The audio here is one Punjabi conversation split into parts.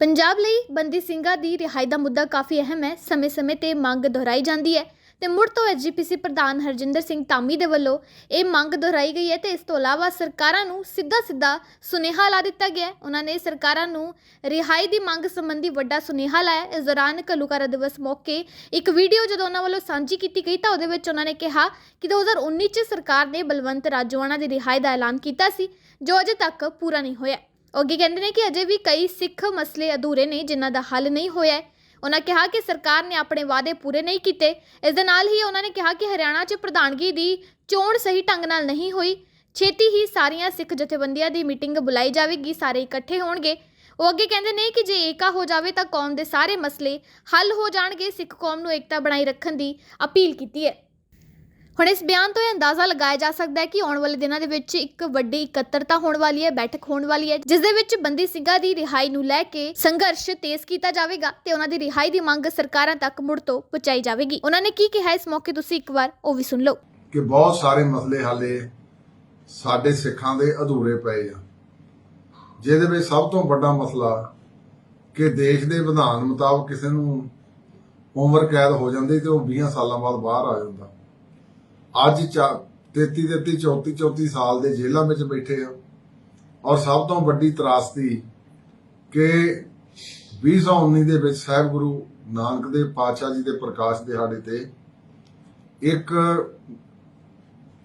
ਪੰਜਾਬ ਲਈ ਬੰਦੀ ਸਿੰਘਾਂ ਦੀ ਰਿਹਾਈ ਦਾ ਮੁੱਦਾ ਕਾਫੀ ਅਹਿਮ ਹੈ। ਸਮੇਂ-ਸਮੇਂ ਤੇ ਮੰਗ ਦੁਹਰਾਈ ਜਾਂਦੀ ਹੈ ਤੇ ਮੁੜ ਤੋਂ ਐਸਜੀਪੀਸੀ ਪ੍ਰਧਾਨ ਹਰਜਿੰਦਰ ਸਿੰਘ ਧਾਮੀ ਦੇ ਵੱਲੋਂ ਇਹ ਮੰਗ ਦੁਹਰਾਈ ਗਈ ਹੈ ਤੇ ਇਸ ਤੋਂ ਇਲਾਵਾ ਸਰਕਾਰਾਂ ਨੂੰ ਸਿੱਧਾ-ਸਿੱਧਾ ਸੁਨੇਹਾ ਲਾ ਦਿੱਤਾ ਗਿਆ ਹੈ। ਉਹਨਾਂ ਨੇ ਸਰਕਾਰਾਂ ਨੂੰ ਰਿਹਾਈ ਦੀ ਮੰਗ ਸੰਬੰਧੀ ਵੱਡਾ ਸੁਨੇਹਾ ਲਾਇਆ ਇਸ ਦੌਰਾਨ ਘੱਲੂਘਾਰਾ ਦਿਵਸ ਮੌਕੇ ਇੱਕ ਵੀਡੀਓ ਜਦੋਂ ਉਹਨਾਂ ਵੱਲੋਂ ਸਾਂਝੀ ਕੀਤੀ ਗਈ ਤਾਂ ਉਹਦੇ ਵਿੱਚ ਉਹਨਾਂ ਨੇ ਕਿਹਾ ਕਿ 2019 ਚ ਸਰਕਾਰ ਨੇ ਬਲਵੰਤ ਰਾਜੋਆਣਾ ਦੀ ਰਿਹਾਈ ਦਾ ਐਲਾਨ ਕੀਤਾ ਸੀ, ਜੋ ਅਜੇ ਤੱਕ ਪੂਰਾ ਨਹੀਂ ਹੋਇਆ। ਉਹ ਅੱਗੇ ਕਹਿੰਦੇ ਨੇ ਕਿ ਅਜੇ ਵੀ ਕਈ ਸਿੱਖ ਮਸਲੇ ਅਧੂਰੇ ਨੇ ਜਿਨ੍ਹਾਂ ਦਾ ਹੱਲ ਨਹੀਂ ਹੋਇਆ ਹੈ। ਉਹਨਾਂ ਕਿਹਾ ਕਿ ਸਰਕਾਰ ਨੇ ਆਪਣੇ ਵਾਅਦੇ ਪੂਰੇ ਨਹੀਂ ਕੀਤੇ। ਇਸ ਦੇ ਨਾਲ ਹੀ ਉਹਨਾਂ ਨੇ ਕਿਹਾ ਕਿ ਹਰਿਆਣਾ 'ਚ ਪ੍ਰਧਾਨਗੀ ਦੀ ਚੋਣ ਸਹੀ ਢੰਗ ਨਾਲ ਨਹੀਂ ਹੋਈ। ਛੇਤੀ ਹੀ ਸਾਰੀਆਂ ਸਿੱਖ ਜਥੇਬੰਦੀਆਂ ਦੀ ਮੀਟਿੰਗ ਬੁਲਾਈ ਜਾਵੇਗੀ, ਸਾਰੇ ਇਕੱਠੇ ਹੋਣਗੇ। ਉਹ ਅੱਗੇ ਕਹਿੰਦੇ ਨੇ ਕਿ ਜੇ ਏਕਾ ਹੋ ਜਾਵੇ ਤਾਂ ਕੌਮ ਦੇ ਸਾਰੇ ਮਸਲੇ ਹੱਲ ਹੋ ਜਾਣਗੇ। ਸਿੱਖ ਕੌਮ ਨੂੰ ਏਕਤਾ ਬਣਾਈ ਰੱਖਣ ਦੀ ਅਪੀਲ ਕੀਤੀ ਹੈ। ਹੁਣ ਇਸ ਬਿਆਨ ਤੋਂ ਇਹ ਅੰਦਾਜ਼ਾ ਲਗਾਇਆ ਜਾ ਸਕਦਾ ਹੈ ਕਿ ਆਉਣ ਵਾਲੇ ਦਿਨਾਂ ਦੇ ਵਿੱਚ ਇੱਕ ਵੱਡੀ ਇਕੱਤਰਤਾ ਹੋਣ ਵਾਲੀ ਹੈ, ਬੈਠਕ ਹੋਣ ਵਾਲੀ ਹੈ, ਜਿਸ ਦੇ ਵਿੱਚ ਬੰਦੀ ਸਿੰਘਾਂ ਦੀ ਰਿਹਾਈ ਨੂੰ ਲੈ ਕੇ ਸੰਘਰਸ਼ ਤੇਜ਼ ਕੀਤਾ ਜਾਵੇਗਾ ਤੇ ਉਹਨਾਂ ਦੀ ਰਿਹਾਈ ਦੀ ਮੰਗ ਸਰਕਾਰਾਂ ਤੱਕ ਮੁੜ ਤੋਂ ਪਹੁੰਚਾਈ ਜਾਵੇਗੀ। ਉਹਨਾਂ ਨੇ ਕੀ ਕਿਹਾ ਇਸ ਮੌਕੇ ਤੁਸੀਂ ਇੱਕ ਵਾਰ ਉਹ ਵੀ ਸੁਣ ਲਓ। ਕਿ ਬਹੁਤ ਸਾਰੇ ਮਸਲੇ ਹਾਲੇ ਸਾਡੇ ਸਿੱਖਾਂ ਦੇ ਅਧੂਰੇ ਪਏ ਆ, ਜਿਹਦੇ ਵਿੱਚ ਸਭ ਤੋਂ ਵੱਡਾ ਮਸਲਾ ਕਿ ਦੇਸ਼ ਦੇ ਵਿਧਾਨ ਮੁਤਾਬਕ ਕਿਸੇ ਨੂੰ ਉਮਰ ਕੈਦ ਹੋ ਜਾਂਦੀ ਤੇ ਉਹ 20 ਸਾਲਾਂ ਬਾਅਦ ਬਾਹਰ ਆ ਜਾਂਦਾ। ਅੱਜ 33 33 34 34 ਸਾਲ ਦੇ ਜੇਲ੍ਹਾਂ ਵਿੱਚ ਬੈਠੇ ਆ। ਔਰ ਸਭ ਤੋਂ ਵੱਡੀ ਤਰਾਸਦੀ ਕਿ 2019 ਦੇ ਵਿੱਚ ਸਾਹਿਬ ਗੁਰੂ ਨਾਨਕ ਦੇਵ ਪਾਤਸ਼ਾਹ ਜੀ ਦੇ ਪ੍ਰਕਾਸ਼ ਦਿਹਾੜੇ ਤੇ ਇੱਕ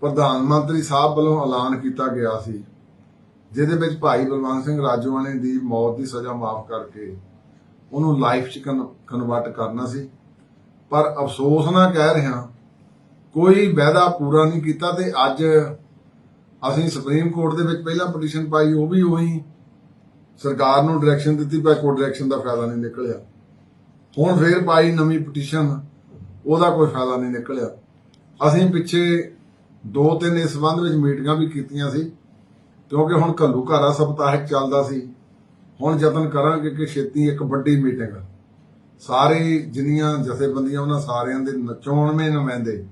ਪ੍ਰਧਾਨ ਮੰਤਰੀ ਸਾਹਿਬ ਵੱਲੋਂ ਐਲਾਨ ਕੀਤਾ ਗਿਆ ਸੀ, ਜਿਹਦੇ ਵਿੱਚ ਭਾਈ ਬਲਵੰਤ ਸਿੰਘ ਰਾਜੋਆਣੇ ਦੀ ਮੌਤ ਦੀ ਸਜ਼ਾ ਮਾਫ ਕਰਕੇ ਉਹਨੂੰ ਲਾਈਫ ਚ ਕਨਵਰਟ ਕਰਨਾ ਸੀ। ਪਰ ਅਫਸੋਸ ਨਾਲ ਕਹਿ ਰਿਹਾ ਕੋਈ ਵਾਅਦਾ ਪੂਰਾ ਨਹੀਂ ਕੀਤਾ ਤੇ ਅੱਜ ਅਸੀਂ ਸੁਪਰੀਮ ਕੋਰਟ ਦੇ ਵਿੱਚ ਪਹਿਲਾਂ ਪਟੀਸ਼ਨ ਪਾਈ, ਉਹ ਵੀ ਉਹੀ ਸਰਕਾਰ ਨੂੰ ਡਾਇਰੈਕਸ਼ਨ ਦਿੱਤੀ, ਪਰ ਕੋਈ ਡਾਇਰੈਕਸ਼ਨ ਦਾ ਫਾਇਦਾ ਨਹੀਂ ਨਿਕਲਿਆ। ਹੁਣ ਫੇਰ ਪਾਈ ਨਵੀਂ ਪਟੀਸ਼ਨ, ਉਹਦਾ ਕੋਈ ਫਾਇਦਾ ਨਹੀਂ ਨਿਕਲਿਆ। ਅਸੀਂ ਪਿੱਛੇ ਦੋ ਤਿੰਨ ਇਸ ਸੰਬੰਧ ਵਿੱਚ ਮੀਟਿੰਗਾਂ ਵੀ ਕੀਤੀਆਂ ਸੀ, ਕਿਉਂਕਿ ਹੁਣ ਘੱਲੂ ਘਾਰਾ ਸਪਤਾਹਿਕ ਚੱਲਦਾ ਸੀ। ਹੁਣ ਯਤਨ ਕਰਾਂਗੇ ਕਿ ਛੇਤੀ ਇੱਕ ਵੱਡੀ ਮੀਟਿੰਗ। ਸਾਰੇ ਜਿੰਨੀਆਂ ਜਥੇਬੰਦੀਆਂ ਉਹਨਾਂ ਸਾਰਿਆਂ ਦੇ ਨਚੋਣਵੇਂ ਨੁਮਾਇੰਦੇ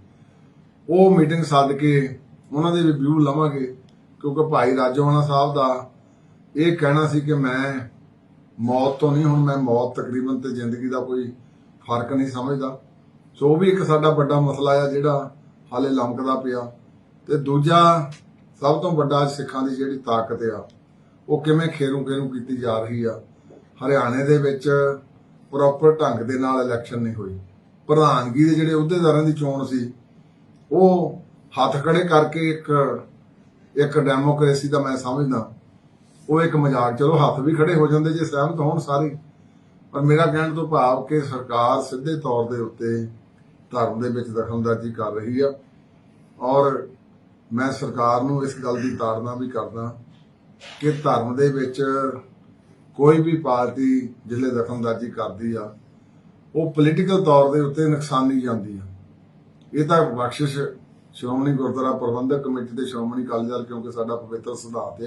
ਉਹ ਮੀਟਿੰਗ ਸੱਦ ਕੇ ਉਹਨਾਂ ਦੇ ਰਿਵਿਊ ਲਵਾਂਗੇ, ਕਿਉਂਕਿ ਭਾਈ ਰਾਜੋਆਣਾ ਸਾਹਿਬ ਦਾ ਇਹ ਕਹਿਣਾ ਸੀ ਕਿ ਮੈਂ ਮੌਤ ਤੋਂ ਨਹੀਂ, ਹੁਣ ਮੈਂ ਮੌਤ ਤਕਰੀਬਨ ਤੇ ਜ਼ਿੰਦਗੀ ਦਾ ਕੋਈ ਫ਼ਰਕ ਨਹੀਂ ਸਮਝਦਾ। ਸੋ ਉਹ ਵੀ ਇੱਕ ਸਾਡਾ ਵੱਡਾ ਮਸਲਾ ਆ ਜਿਹੜਾ ਹਾਲੇ ਲੰਕਦਾ ਪਿਆ। ਤੇ ਦੂਜਾ, ਸਭ ਤੋਂ ਵੱਡਾ ਸਿੱਖਾਂ ਦੀ ਜਿਹੜੀ ਤਾਕਤ ਆ, ਉਹ ਕਿਵੇਂ ਖੇਰੂ ਖੇਰੂ ਕੀਤੀ ਜਾ ਰਹੀ ਆ। ਹਰਿਆਣੇ ਦੇ ਵਿੱਚ ਪ੍ਰੋਪਰ ਢੰਗ ਦੇ ਨਾਲ ਇਲੈਕਸ਼ਨ ਨਹੀਂ ਹੋਈ। ਪ੍ਰਧਾਨਗੀ ਦੇ ਜਿਹੜੇ ਅਹੁਦੇਦਾਰਾਂ ਦੀ ਚੋਣ ਸੀ ਉਹ ਹੱਥ ਖੜੇ ਕਰਕੇ ਇੱਕ ਇੱਕ ਡੈਮੋਕ੍ਰੇਸੀ ਦਾ ਮੈਂ ਸਮਝਦਾ। ਉਹ ਇੱਕ ਮਜ਼ਾਕ, ਚਲੋ ਹੱਥ ਵੀ ਖੜੇ ਹੋ ਜਾਂਦੇ ਜੇ ਸਹਿਮਤ ਹੋਣ ਸਾਰੇ। ਪਰ ਮੇਰਾ ਕਹਿਣ ਤੋਂ ਭਾਵ ਕਿ ਸਰਕਾਰ ਸਿੱਧੇ ਤੌਰ ਦੇ ਉੱਤੇ ਧਰਮ ਦੇ ਵਿੱਚ ਦਖਲਅੰਦਾਜ਼ੀ ਕਰ ਰਹੀ ਆ। ਔਰ ਮੈਂ ਸਰਕਾਰ ਨੂੰ ਇਸ ਗੱਲ ਦੀ ਤਾੜਨਾ ਵੀ ਕਰਦਾ ਕਿ ਧਰਮ ਦੇ ਵਿੱਚ ਕੋਈ ਵੀ ਪਾਰਟੀ ਜਿਹੜੇ ਦਖਲਅੰਦਾਜ਼ੀ ਕਰਦੀ ਆ, ਉਹ ਪੋਲੀਟੀਕਲ ਤੌਰ ਦੇ ਉੱਤੇ ਨੁਕਸਾਨੀ ਜਾਂਦੀ ਆ। ਇਹ ਤਾਂ ਬਖਸ਼ਿਸ਼ ਸ਼੍ਰੋਮਣੀ ਗੁਰਦੁਆਰਾ ਪ੍ਰਬੰਧਕ ਕਮੇਟੀ ਤੇ ਸ਼੍ਰੋਮਣੀ ਅਕਾਲੀ ਦਲ, ਕਿਉਂਕਿ ਸਾਡਾ ਪਵਿੱਤਰ ਸਿਧਾਂਤ ਹੈ।